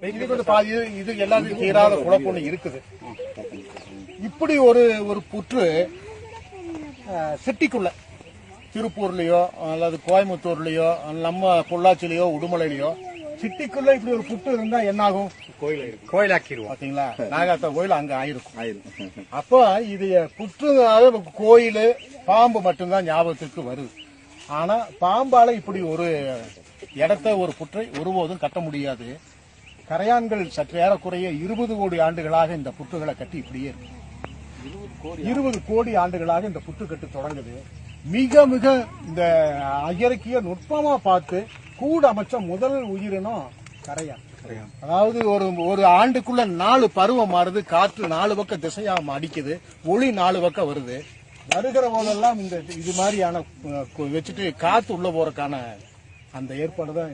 இதுக்கு வந்து பாதி இது- எல்லாத்துக்கும் தீராத குழப்பம் ஒண்ணு இருக்குது. இப்படி ஒரு ஒரு புற்று சிட்டிக்குள்ள. திருப்பூர்லயோ அல்லது கோயம்புத்தூர்லயோ நம்ம பொள்ளாச்சிலயோ உடுமலையிலயோ சிட்டிக்குள்ள இப்படி ஒரு புற்று இருந்தா என்ன ஆகும் கோயில் கோயிலாக்கிடுவோம். பாத்தீங்களா? நாகாத்தா கோயில் அங்க ஆயிருக்கும். ஆயிரும் அப்போ இது புற்றுனால கோயில் பாம்பு மட்டும்தான் ஞாபகத்துக்கு வருது. ஆனா பாம்பால இப்படி ஒரு இடத்த ஒரு புற்றை ஒருபோதும் கட்ட முடியாது. கரையான்கள் சற்று ஏறக்குறைய இருபது கோடி ஆண்டுகளாக இந்த புற்றுகளை கட்டி இப்படியே இருக்கு. இருபது கோடி ஆண்டுகளாக இந்த புற்று கட்டு தொடங்குது. மிக மிக இந்த இயற்கைய நுட்பமா பார்த்து கூட அமைச்ச முதல் உயிரினம் கரையான். அதாவது ஒரு ஒரு ஆண்டுக்குள்ள நாலு பருவம் மாறுது. காற்று நாலு பக்கம் திசையா அடிக்குது. ஒளி நாலு பக்கம் வருது. வருகிற போதெல்லாம் இந்த இது மாதிரியான வச்சுட்டு காத்து உள்ள போறதுக்கான அந்த ஏற்பாடு தான்.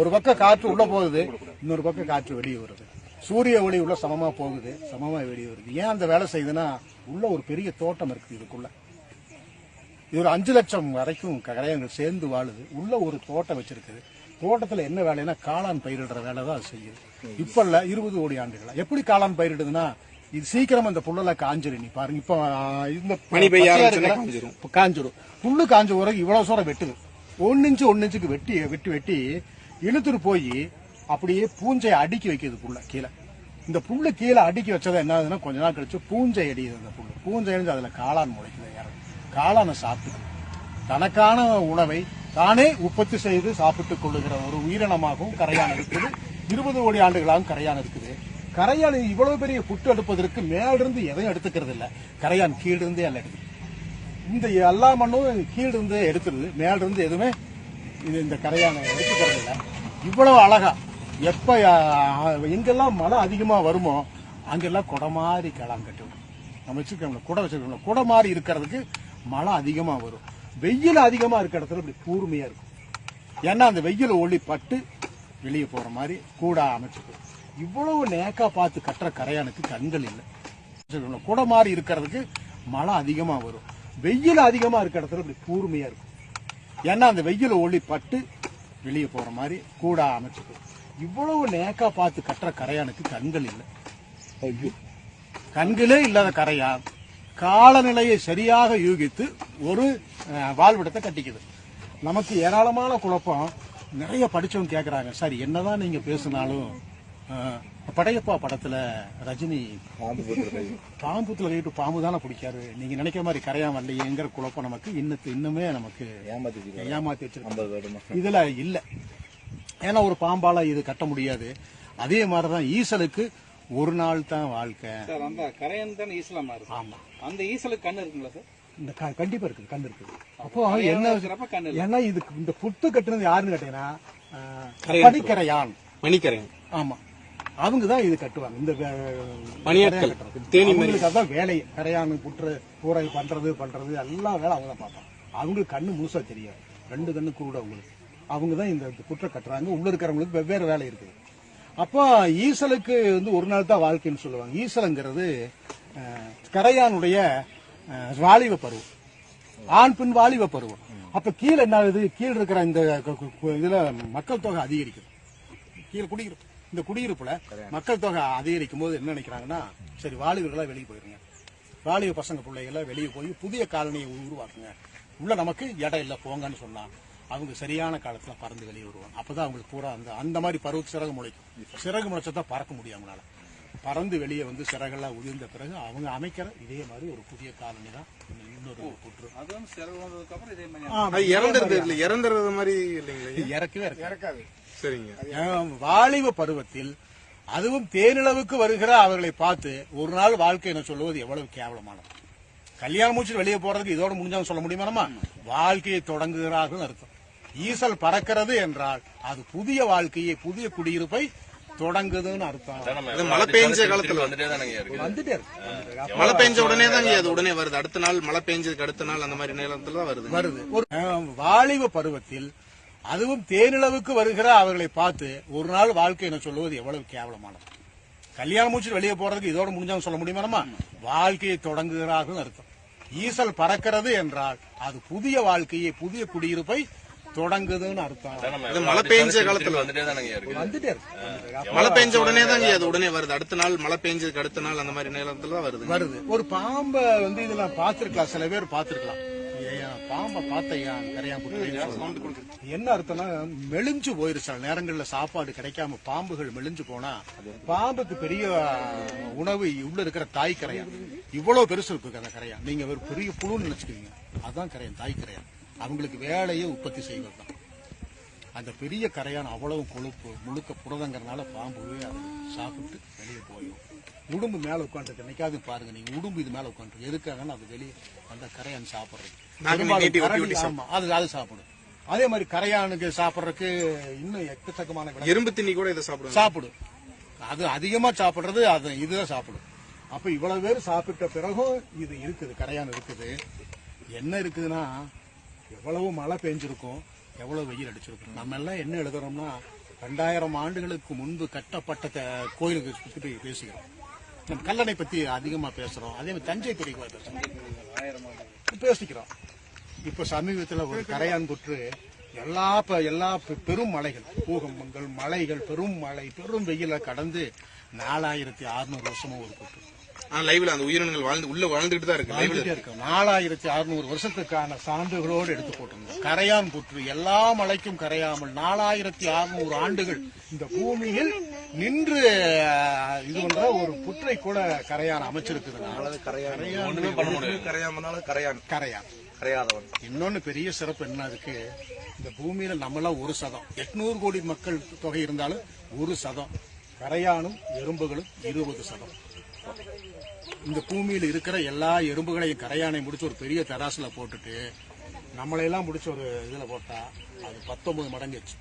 ஒரு பக்கம் காற்று உள்ள போகுது இன்னொரு பக்கம் காற்று வெளியே வருது. சூரிய ஒளி உள்ள சமமா போகுது சமமா வெளியே வருது. ஏன் அந்த வேலை செய்யுதுன்னா உள்ள ஒரு பெரிய தோட்டம் இருக்குது இதுக்குள்ள. இது ஒரு அஞ்சு லட்சம் வரைக்கும் கரையான்கள் சேர்ந்து வாழுது. உள்ள ஒரு தோட்டம் வச்சிருக்குது. தோட்டத்துல என்ன வேலைன்னா காளான் பயிரிடுற வேலை தான் செய்யுது. இப்ப இல்ல இருபது கோடி ஆண்டுகளா. எப்படி காளான் பயிரிடுதுன்னா இது சீக்கிரம் அந்த புல்லுல காஞ்சிரும். நீ பாருங்க இப்ப இந்த காஞ்சிரும். புல்லு காஞ்ச பிறகு இவ்வளவு சூரம் வெட்டுது. ஒன்னு இன்ச்சு ஒன்னு இன்ச்சுக்கு வெட்டி வெட்டி வெட்டி இழுத்துட்டு போய் அப்படியே பூஞ்சை அடுக்கி வைக்கிறது புல்ல கீழே. இந்த புல்லு கீழே அடுக்கி வச்சதை என்ன ஆகுதுன்னா கொஞ்ச நாள் கழிச்சு பூஞ்சை அடியுது அந்த புல்லு பூஞ்சை அடிஞ்சு அதுல காளான் முளைக்குது யாரும் காளானை சாப்பிட்டு தனக்கான உணவை தானே உற்பத்தி செய்து சாப்பிட்டுக் கொள்ளுகிற ஒரு உயிரினமாகவும் கரையான் இருக்குது. இருபது கோடி ஆண்டுகளாகவும் கரையான் இருக்குது. கரையான் இவ்வளவு பெரிய புட்டு எடுப்பதற்கு மேலிருந்து எதையும் எடுத்துக்கிறது இல்லை கரையான் கீழிருந்தே எல்லாம் எடுக்குது இந்த எல்லா மண்ணும் கீழிருந்து எடுத்துருது மேலிருந்து எதுவுமே இது இந்த கரையானை எடுத்துக்கிறது இல்லை. இவ்வளவு அழகா. எப்ப எங்கெல்லாம் மழை அதிகமா வருமோ அங்கெல்லாம் குடை மாதிரி கலாம் கட்டும் நம்ம வச்சிருக்கோம்ல குடை வச்சிருக்கோம்ல குடை மாதிரி இருக்கிறதுக்கு மழை அதிகமா வரும். வெயில் அதிகமா இருக்கிற இடத்துல இப்படி கூர்மையா இருக்கும். ஏன்னா அந்த வெயில் ஒளி பட்டு வெளியே போற மாதிரி கூட அமைச்சிருக்கும் இவ்வளவு நேக்கா பார்த்து கட்டுற கரையானுக்கு கண்கள் இல்லை. குடை மாதிரி இருக்கிறதுக்கு மழை அதிகமா வரும். வெயில் அதிகமா இருக்கிற இடத்துல இப்படி கூர்மையா இருக்கும். ஏன்னா அந்த வெயில் ஒளி பட்டு வெளியே போற மாதிரி கூட அமைச்சுக்கும். இவ்வளவு நேக்கா பார்த்து கட்டுற கரையானுக்கு கண்கள் இல்லை. கண்களே இல்லாத கரையான் காலநிலையை சரியாக யூகித்து ஒரு வாழ்விடத்தை கட்டிக்குது. நமக்கு ஏராளமான குழப்பம். நிறைய படிச்சவங்க கேக்குறாங்க சார் என்னதான் நீங்க பேசினாலும் படையப்பா படத்துல ரஜினி பாம்புத்துல கைட்டு பாம்பு தானே பிடிக்காரு. நீங்க நினைக்கிற மாதிரி கரையான் வரலையேங்கிற குழப்பம் நமக்கு இன்னத்து இன்னுமே நமக்கு ஏமாத்தி ஏமாத்தி வச்சிருக்கோம் இதுல இல்ல. ஏன்னா ஒரு பாம்பால இது கட்ட முடியாது. அதே மாதிரிதான் ஈசலுக்கு ஒரு நாள் தான் வாழ்க்கை. சார் அந்த கரையன் தான் ஈசலமா இருக்கு ஆமா. அந்த ஈசலுக்கு கண்ணு இருக்குங்களா சார்? இந்த க- கண்டிப்பா இருக்குது கண் இருக்குது அப்போ என்ன ஏன்னா இதுக்கு இந்த புட்டு கட்டுனது யாருன்னு கேட்டீங்கன்னா ஆஹ், கரையான். பனிக்கரையான். மணிக்கரையன் ஆமா. அவங்க தான் இது கட்டுவாங்க. இந்த பணியாட்கள். அவங்களுக்கு அதான் வேலை. கரையான் புற்று கூரை பண்றது பண்றது எல்லா வேலை அவங்க தான் பார்ப்பாங்க. அவங்களுக்கு கண்ணு முழுசா தெரியாது ரெண்டு கண்ணு குருட அவங்களுக்கு. அவங்க தான் இந்த புற்றை கட்டுறாங்க. உள்ள இருக்கிறவங்களுக்கு வெவ்வேறு வேலை இருக்குது அப்போ ஈசலுக்கு வந்து ஒரு நாள் தான் வாழ்க்கைன்னு சொல்லுவாங்க. ஈசலுங்கிறது கரையானுடைய வாலிப பருவம். ஆண் பெண் வாலிப பருவம். அப்ப கீழே என்ன ஆகுது? கீழே இருக்கிற இந்த இதுல மக்கள் தொகை அதிகரிக்குது. கீழே குடியிருப்பு இந்த குடியிருப்புல மக்கள் தொகை அதிகரிக்கும் போது என்ன நினைக்கிறாங்கன்னா சரி வாலிபர்களா வெளியே போயிருங்க. வாலிப பசங்க பிள்ளைகளை வெளியே போய் புதிய காலனியை உருவாக்குங்க. உள்ள நமக்கு இடம் இல்லை போங்கன்னு சொன்னா அவங்க சரியான காலத்துல பறந்து வெளியே வருவாங்க. அப்பதான் அவங்களுக்கு பூரா அந்த அந்த மாதிரி பருவ சிறகு முளைக்கும். சிறகு முளைச்சா தான் பறக்க முடியும் அவங்களால. பறந்து வெளியே வந்து சிறகெல்லாம் உதிர்ந்த பிறகு அவங்க அமைக்கிற இதே மாதிரி ஒரு புதிய காலனி தான் இன்னொரு புற்று. அது வந்து சிறகு வந்ததுக்கு அப்புறம் இதே மாதிரி இறந்துருது இல்ல இறந்துறது மாதிரி இல்லைங்களா. இறக்கவே இறக்காது. சரிங்க. வாலிப பருவத்தில் அதுவும் தேனிலவுக்கு வருகிற அவர்களை பார்த்து ஒரு நாள் வாழ்க்கை என சொல்லுவது எவ்வளவு கேவலமானது. கல்யாணம் முடிச்சு வெளியே போறதுக்கு இதோட முடிஞ்சாலும் சொல்ல முடியுமா நம்ம? வாழ்க்கையை தொடங்குகிறார்கள் அர்த்தம். ஈசல் பறக்கிறது என்றால் அது புதிய வாழ்க்கையை புதிய குடியிருப்பை தொடங்குதுன்னு அர்த்தம். அது மழை பெஞ்ச காலத்துல வந்துட்டே தானங்க இருக்கு. மழை பெஞ்ச உடனே தாங்க அது உடனே வருது. அடுத்த நாள் மழை பெஞ்சதுக்கு அடுத்த நாள் அந்த மாதிரி நேரத்துல தான் வருது. வருது. ஒரு வாலிப பருவத்தில் அதுவும் தேனிலவுக்கு வருகிற அவர்களை பார்த்து ஒரு நாள் வாழ்க்கை என சொல்லுவது எவ்வளவு கேவலமானது. கல்யாணம் முடிச்சு வெளியே போறதுக்கு இதோட முடிஞ்சாலும் சொல்ல முடியுமா நம்ம? வாழ்க்கையை தொடங்குகிறார்கள் அர்த்தம். ஈசல் பறக்கிறது என்றால் அது புதிய வாழ்க்கையை புதிய குடியிருப்பை தொடங்குதுன்னு அர்த்தம். இது மழை பெஞ்ச காலத்துல வந்துட்டே இருக்கு. மழை பெஞ்ச உடனே தான் அது உடனே வருது. அடுத்த நாள் மழை பெஞ்சதுக்கு அடுத்த நாள் அந்த மாதிரி நேரத்துல வருது வருது. ஒரு பாம்பை வந்து இதுல பாத்திருக்கலாம் சில பேர் பாத்திருக்கலாம் பாம்பை பார்த்தையா? கரையான் புட்டு என்ன அர்த்தம்னா மெலிஞ்சு போயிரு சில நேரங்கள்ல சாப்பாடு கிடைக்காம பாம்புகள் மெலிஞ்சு போனா பாம்புக்கு பெரிய உணவு உள்ள இருக்கிற தாய் கரையான் இவ்வளவு பெருசு இருக்கு அந்த கரையான் நீங்க ஒரு பெரிய புழுன்னு நினைச்சுக்கீங்க அதான் கரையான் தாய் கரையான் அவங்களுக்கு வேலையை உற்பத்தி செய்வது தான் அந்த பெரிய கரையான் அவ்வளவு கொழுப்பு முழுக்க புரதங்கிறனால பாம்பு அதை சாப்பிட்டு வெளியே போயிடும். உடும்பு மேல உட்காந்துருக்கு என்னைக்காவது பாருங்க நீங்க. உடும்பு இது மேல உட்காந்து எதுக்காகன்னு அது வெளியே அந்த கரையான் சாப்பிடுறது? ஆமா அது அது சாப்பிடும். அதே மாதிரி கரையானுக்கு சாப்பிடுறதுக்கு இன்னும் எக்கச்சக்கமான எறும்பு திண்ணி கூட இதை சாப்பிடுவாங்க. சாப்பிடும். அது அதிகமா சாப்பிடுறது அது இதுதான் சாப்பிடும். அப்ப இவ்வளவு பேர் சாப்பிட்ட பிறகும் இது இருக்குது கரையான் இருக்குது. என்ன இருக்குதுன்னா எவ்வளவு மழை பெஞ்சிருக்கும் எவ்வளவு வெயில் அடிச்சிருக்கும். நம்ம எல்லாம் என்ன எழுதுறோம்னா ரெண்டாயிரம் ஆண்டுகளுக்கு முன்பு கட்டப்பட்ட கோயிலுக்கு சுற்றி போய் பேசுகிறோம். நம்ம கல்லணை பத்தி அதிகமா பேசுறோம். அதே மாதிரி தஞ்சை பெரிய கோயில் பேசுறோம். பேசிக்கிறோம். இப்ப சமீபத்தில் ஒரு கரையான் தொற்று எல்லா எல்லா பெ- பெரும் மலைகள் பூகம்பங்கள் மலைகள் பெரும் மழை பெரும் வெயில கடந்து நாலாயிரத்தி அறுநூறு வருஷமும் ஒரு தொற்று. ஆனா லைவ்ல அந்த உயிரினங்கள் வாழ்ந்து உள்ள வாழ்ந்துட்டு தான் இருக்கு. லைவ்ல இருக்கு. நாலாயிரத்தி அறுநூறு வருஷத்துக்கான சான்றுகளோடு எடுத்து போட்டிருந்தோம். கரையான் புற்று எல்லா மலைக்கும் கரையாமல் நாலாயிரத்தி அறுநூறு ஆண்டுகள் இந்த பூமியில் நின்று இது பண்ற ஒரு புற்றை கூட கரையான் அமைச்சிருக்குதுன்னா ஒண்ணுமே பண்ண முடியாது. கரையாமனாலும் கரையான். கரையான். கரையாதவன். இன்னொன்னு பெரிய சிறப்பு என்ன இருக்கு? இந்த பூமியில நம்மளாம் ஒரு சதம். எட்நூறு கோடி மக்கள் தொகை இருந்தாலும் ஒரு சதம். கரையானும் எறும்புகளும் இருபது சதம். இந்த பூமியில இருக்கிற எல்லா எறும்புகளையும் கரையானை முடிச்சு ஒரு பெரிய தராசுல போட்டுட்டு நம்மளையெல்லாம் முடிச்ச ஒரு இதுல போட்டா அது பத்தொன்பது மடங்குச்சு